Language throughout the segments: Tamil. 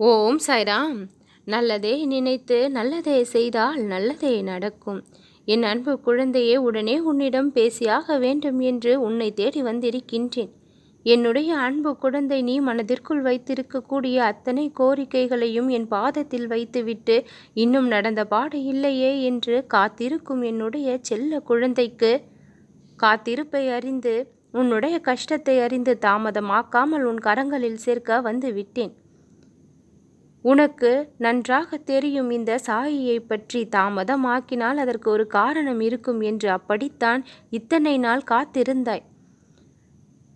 ஓம் சாய்ராம். நல்லதே நினைத்து நல்லதே செய்தால் நல்லதே நடக்கும். என் அன்பு குழந்தையே உடனே உன்னிடம் பேசியாக வேண்டும் என்று உன்னை தேடி வந்திருக்கின்றேன். என்னுடைய அன்பு குழந்தை நீ மனதிற்குள் வைத்திருக்கக்கூடிய அத்தனை கோரிக்கைகளையும் என் பாதத்தில் வைத்துவிட்டு இன்னும் நடந்த பாடு இல்லையே என்று காத்திருக்கும் என்னுடைய செல்ல குழந்தைக்கு காத்திருப்பை அறிந்து உன்னுடைய கஷ்டத்தை அறிந்து தாமதமாக்காமல் உன் கரங்களில் சேர்க்க வந்து விட்டேன். உனக்கு நன்றாக தெரியும் இந்த சாயியை பற்றி தாமதமாக்கினால் அதற்கு ஒரு காரணம் இருக்கும் என்று அப்படித்தான் இத்தனை நாள் காத்திருந்தாய்.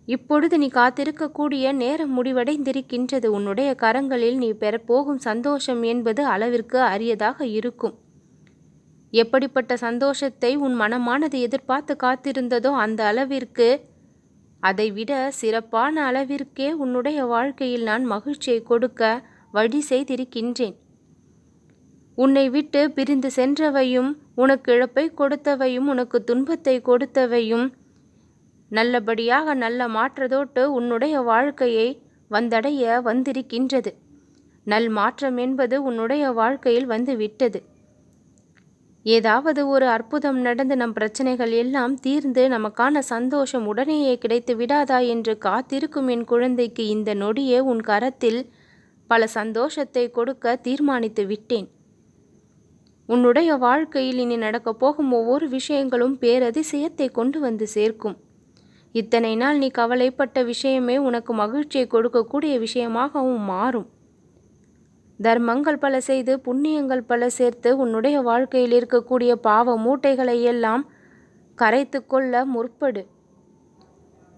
இப்பொழுது நீ காத்திருக்கக்கூடிய நேரம் முடிவடைந்திருக்கின்றது. உன்னுடைய கரங்களில் நீ பெறப்போகும் சந்தோஷம் என்பது அளவிற்கு அரியதாக இருக்கும். எப்படிப்பட்ட சந்தோஷத்தை உன் மனமானது எதிர்பார்த்து காத்திருந்ததோ அந்த அளவிற்கு அதைவிட சிறப்பான அளவிற்கே உன்னுடைய வாழ்க்கையில் நான் மகிழ்ச்சியை கொடுக்க வழி செய்திருக்கின்றேன். உன்னை விட்டு பிரிந்து சென்றவையும் உனக்கு இழப்பை கொடுத்தவையும் உனக்கு துன்பத்தை கொடுத்தவையும் நல்லபடியாக நல்ல மாற்றதோட்டு உன்னுடைய வாழ்க்கையை வந்தடைய வந்திருக்கின்றது. நல் மாற்றம் என்பது உன்னுடைய வாழ்க்கையில் வந்து விட்டது ஏதாவது ஒரு அற்புதம் நடந்து நம் பிரச்சனைகள் எல்லாம் தீர்ந்து நமக்கான சந்தோஷம் உடனேயே கிடைத்து விடாதா என்று காத்திருக்கும் என் குழந்தைக்கு இந்த நொடியே உன் கரத்தில் பல சந்தோஷத்தை கொடுக்க தீர்மானித்து விட்டேன். உன்னுடைய வாழ்க்கையில் இனி நடக்கப் போகும் ஒவ்வொரு விஷயங்களும் பேரதிசயத்தை கொண்டு வந்து சேர்க்கும். இத்தனை நாள் நீ கவலைப்பட்ட விஷயமே உனக்கு மகிழ்ச்சியை கொடுக்கக்கூடிய விஷயமாகவும் மாறும். தர்மங்கள் பல செய்து புண்ணியங்கள் பல சேர்த்து உன்னுடைய வாழ்க்கையில் இருக்கக்கூடிய பாவ மூட்டைகளை எல்லாம் கரைத்து கொள்ள முற்படு.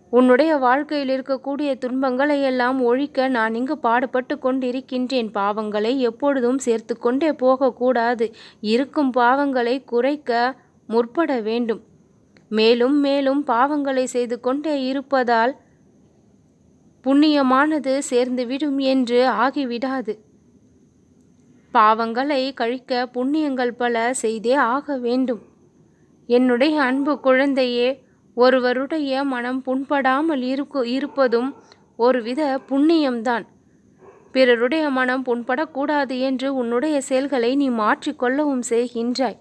உன்னுடைய வாழ்க்கையில் இருக்கக்கூடிய துன்பங்களை எல்லாம் ஒழிக்க நான் இங்கு பாடுபட்டு கொண்டிருக்கின்றேன். பாவங்களை எப்பொழுதும் சேர்த்து கொண்டே போகக்கூடாது. இருக்கும் பாவங்களை குறைக்க முற்பட வேண்டும். மேலும் மேலும் பாவங்களை செய்து கொண்டே இருப்பதால் புண்ணியமானது சேர்ந்துவிடும் என்று ஆகிவிடாது. பாவங்களை கழிக்க புண்ணியங்கள் பல செய்தே ஆக வேண்டும். என்னுடைய அன்பு குழந்தையே ஒருவருடைய மனம் புண்படாமல் இருக்கு இருப்பதும் ஒருவித புண்ணியம்தான். பிறருடைய மனம் புண்படக்கூடாது என்று உன்னுடைய செயல்களை நீ மாற்றிக்கொள்ளவும் செய்கின்றாய்.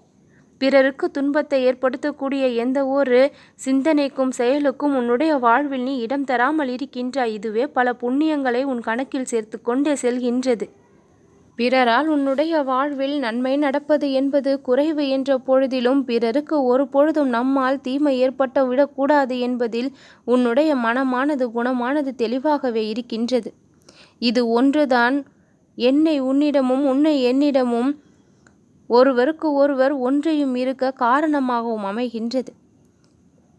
பிறருக்கு துன்பத்தை ஏற்படுத்தக்கூடிய எந்த ஒரு சிந்தனைக்கும் செயலுக்கும் உன்னுடைய வாழ்வில் நீ இடம் தராமல் இருக்கின்றாய். இதுவே பல புண்ணியங்களை உன் கணக்கில் சேர்த்து கொண்டே செல்கின்றது. பிறரால் உன்னுடைய வாழ்வில் நன்மை நடப்பது என்பது குறைவு என்ற பொழுதிலும் பிறருக்கு ஒரு பொழுதும் நம்மால் தீமை ஏற்பட்டு விடக்கூடாது என்பதில் உன்னுடைய மனமானது குணமானது தெளிவாகவே இருக்கின்றது. இது ஒன்றுதான். என்னை உன்னிடமும் உன்னை என்னிடமும் ஒருவருக்கு ஒருவர் ஒன்றையும் இருக்க காரணமாகவும் அமைகின்றது.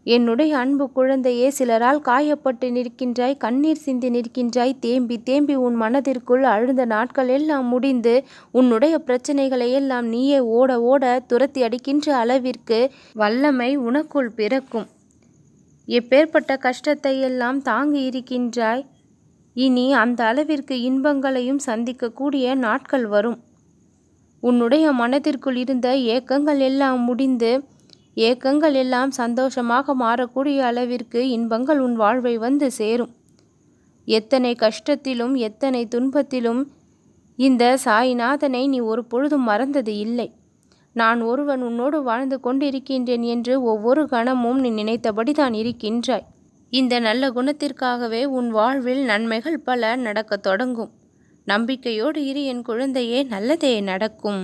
என்னுடைய அன்பு குழந்தையே சிலரால் காயப்பட்டு நிற்கின்றாய் கண்ணீர் சிந்தி நிற்கின்றாய் தேம்பி தேம்பி உன் மனதிற்குள் அழுந்த நாட்கள் எல்லாம் முடிந்து உன்னுடைய பிரச்சனைகளை எல்லாம் நீயே ஓட ஓட துரத்தி அடிக்கின்ற அளவிற்கு வல்லமை உனக்குள் பிறக்கும். எப்பேற்பட்ட கஷ்டத்தை எல்லாம் தாங்கி இருக்கின்றாய் இனி அந்த அளவிற்கு இன்பங்களையும் சந்திக்கக்கூடிய நாட்கள் வரும். உன்னுடைய மனதிற்குள் இருந்த ஏக்கங்கள் எல்லாம் முடிந்து ஏக்கங்கள் எல்லாம் சந்தோஷமாக மாறக்கூடிய அளவிற்கு இன்பங்கள் உன் வாழ்வை வந்து சேரும். எத்தனை கஷ்டத்திலும் எத்தனை துன்பத்திலும் இந்த சாய்நாதனை நீ ஒரு பொழுதும் மறந்தது இல்லை. நான் ஒருவன் உன்னோடு வாழ்ந்து கொண்டிருக்கின்றேன் என்று ஒவ்வொரு கணமும் நீ நினைத்தபடி தான் இருக்கின்றாய். இந்த நல்ல குணத்திற்காகவே உன் வாழ்வில் நன்மைகள் பல நடக்கத் தொடங்கும். நம்பிக்கையோடு இரு என் குழந்தையே நல்லதே நடக்கும்.